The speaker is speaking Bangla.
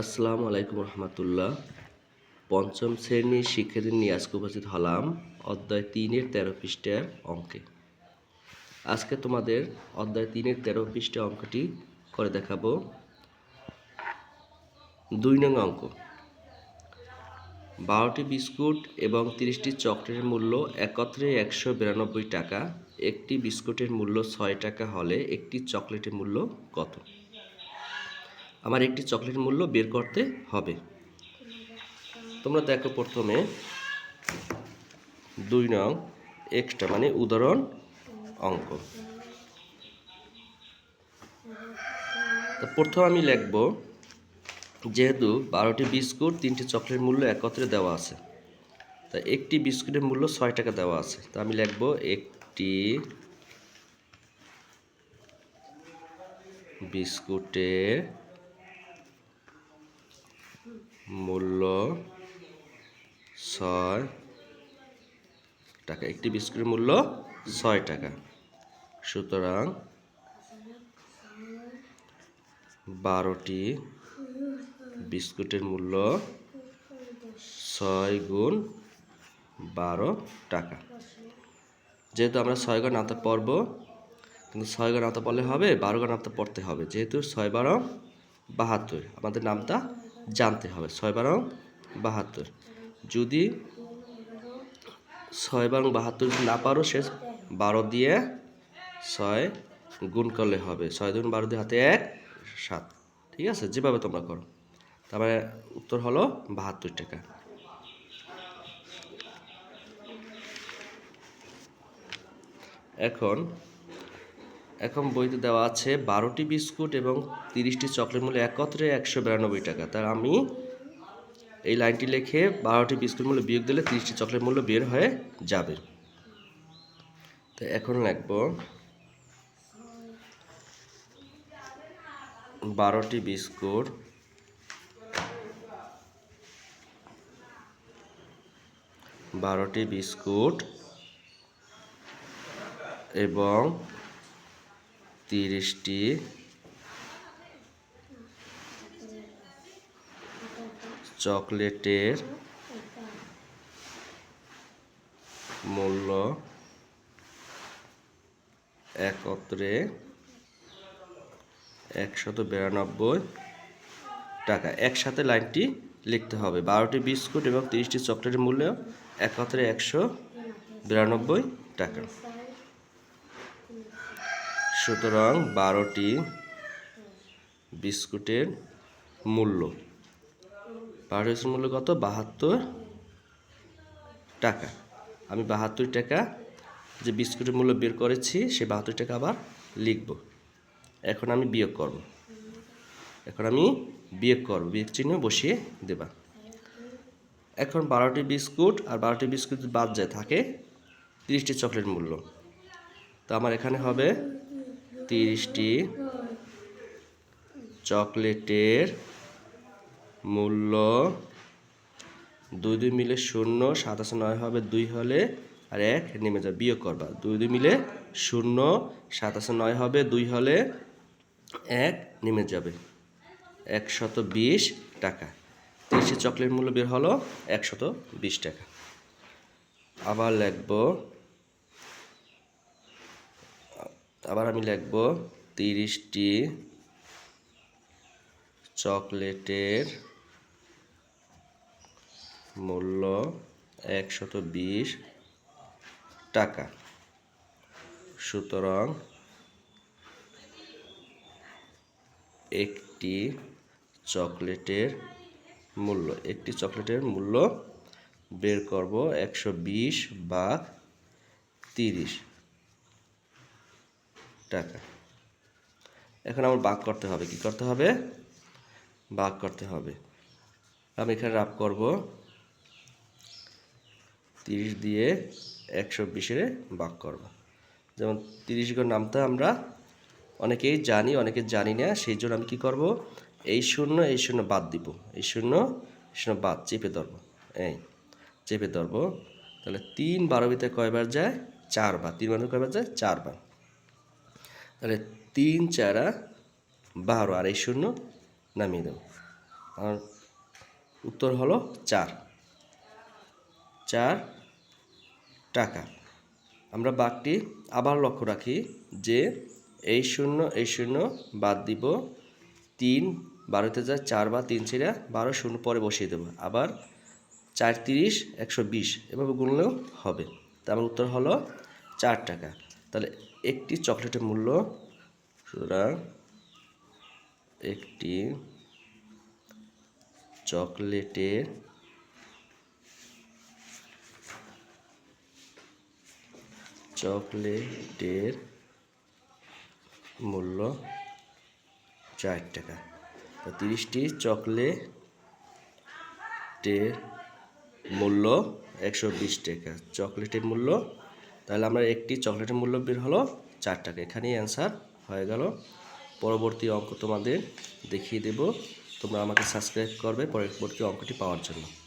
আসসালামু আলাইকুম রহমতুল্লাহ। পঞ্চম শ্রেণির শিক্ষার্থী নিয়ে আজকে উপস্থিত হলাম অধ্যায় তিনের তেরো পৃষ্ঠার অঙ্কে। আজকে তোমাদের অধ্যায় তিনের তেরো পৃষ্ঠা অঙ্কটি করে দেখাবো। দুই নং অঙ্ক। বারোটি বিস্কুট এবং তিরিশটি চকলেটের মূল্য একত্রে একশো বিরানব্বই টাকা। একটি বিস্কুটের মূল্য ছয় টাকা হলে একটি চকলেটের মূল্য কত? আমার একটি চকলেটের মূল্য বের করতে হবে। তোমরা দেখো প্রথমে দুই নং এক্সট্রা মানে উদাহরণ অঙ্ক। তো প্রথম আমি লিখব, যেহেতু বারোটি বিস্কুট, তিনটি চকলেট মূল্য একত্রে দেওয়া আছে, তা একটি বিস্কুটের মূল্য ছয় টাকা দেওয়া আছে। তা আমি লিখব একটি বিস্কুটের মূল্য ছয় টাকা। একটি বিস্কুটের মূল্য ছয় টাকা। সুতরাং বারোটি বিস্কুটের মূল্য ছয় গুণ বারো টাকা। যেহেতু আমরা ছয় গণ আনতে পারব কিন্তু ছয় গণ আনতে পারলে হবে, বারো গণ আনতে পড়তে হবে। যেহেতু ছয় বারো বাহাত্তর, আমাদের নামটা জানতে হবে। ছয় বারো বাহাত্তর। যদি ছয় বারো বাহাত্তর যদি না পারো সে বারো দিয়ে ছয় গুণ করলে হবে। ছয় দুগুণ বারো দিয়ে হাতে এক, সাত। ঠিক আছে? যেভাবে তোমরা করো। তারপরে উত্তর হলো বাহাত্তর টাকা। এখন এখন বইতে দেওয়া আছে বারোটি বিস্কুট এবং তিরিশটি চকলেট মূল্য একত্রে একশো বিরানব্বই টাকা। তার আমি এই লাইনটি লিখে বারোটি বিস্কুট মূল্য বিয়োগ দিলে তিরিশটি চকলেট মূল্য বের হয়ে যাবে। তো এখন লিখব, বারোটি বিস্কুট বারোটি বিস্কুট এবং তিরিশটি। চকলেটের মূল্য একত্রে একশত বিরানব্বই টাকা। একসাথে লাইনটি লিখতে হবে। বারোটি বিস্কুট এবং তিরিশটি চকলেটের মূল্য একত্রে একশো বিরানব্বই টাকা। সুতরাং বারোটি বিস্কুটের মূল্য। বারোটি বিস্কুটের মূল্য কত? বাহাত্তর টাকা। আমি বাহাত্তর টাকা যে বিস্কুটের মূল্য বের করেছি সে বাহাত্তর টাকা আবার লিখব। এখন আমি বিয়োগ করব। এখন আমি বিয়োগ করব। বিয়োগ চিহ্ন বসিয়ে দেবা। এখন বারোটি বিস্কুট আর বারোটি বিস্কুট বাদ যায়, থাকে তিরিশটি চকলেট মূল্য। তো আমার এখানে হবে তিরিশটি চকলেটের মূল্য দুই দুই মিলে শূন্য, সাতাশ নয় হবে দুই হলে আর এক নেমে যাবে, বিয়োগ করবা। দুই দুই মিলে শূন্য, সাতাশ নয় হবে দুই হলে এক নেমে যাবে। একশত বিশ টাকা। তিরিশটি চকলেট মূল্য বের হলো একশত বিশ টাকা। আবার লিখব আবার আমি লিখব তিরিশটি চকলেটের মূল্য একশত বিশ টাকা। সুতরাং একটি চকলেটের মূল্য, একটি চকলেটের মূল্য বের করব একশো বিশ বা তিরিশ। টাকা। এখন আমার বাক করতে হবে। কি করতে হবে? বাক করতে হবে। আমি এখানে রাপ করব। তিরিশ দিয়ে একশো বিশের বাক করব। যেমন তিরিশ গণ নামটা আমরা অনেকেই জানি, অনেকে জানি না, সেই জন্য আমি কি করব? এই শূন্য এই শূন্য বাদ দিব। এই শূন্য শূন্য বাদ, চেপে ধরবো। এই, চেপে ধরবো। তাহলে তিন বারো ভিতরে কয়বার যায়? চারবার তিন বারো কয়বার যায়? চারবার তাহলে তিন চারা বারো, আর এই শূন্য নামিয়ে দেব। আর উত্তর হলো চার। চার টাকা। আমরা বাঘটি আবার লক্ষ্য রাখি যে এই শূন্য এই শূন্য বাদ দিব তিন, বারোতে যায় চার বা তিন ছেড়ে বারো, শূন্য পরে বসিয়ে দেবো। আবার চার তিরিশ, একশো বিশ এভাবে গুনলেও হবে। তার আমার উত্তর হলো চার টাকা। তাহলে একটি চকলেটের মূল্য, সুতরাং একটি চকলেটের চকলেটের মূল্য চার টাকা। তো তিরিশটি চকলেটের মূল্য একশো বিশ টাকা। চকলেটের মূল্য তাহলে আমরা একটি চকলেটের মূল্য বের হলো চার টাকা এখানেই অ্যান্সার হয়ে গেল। পরবর্তী অঙ্ক তোমাদের দেখিয়ে দেব। তোমরা আমাকে সাবস্ক্রাইব করবে পরবর্তী অঙ্কটি পাওয়ার জন্য।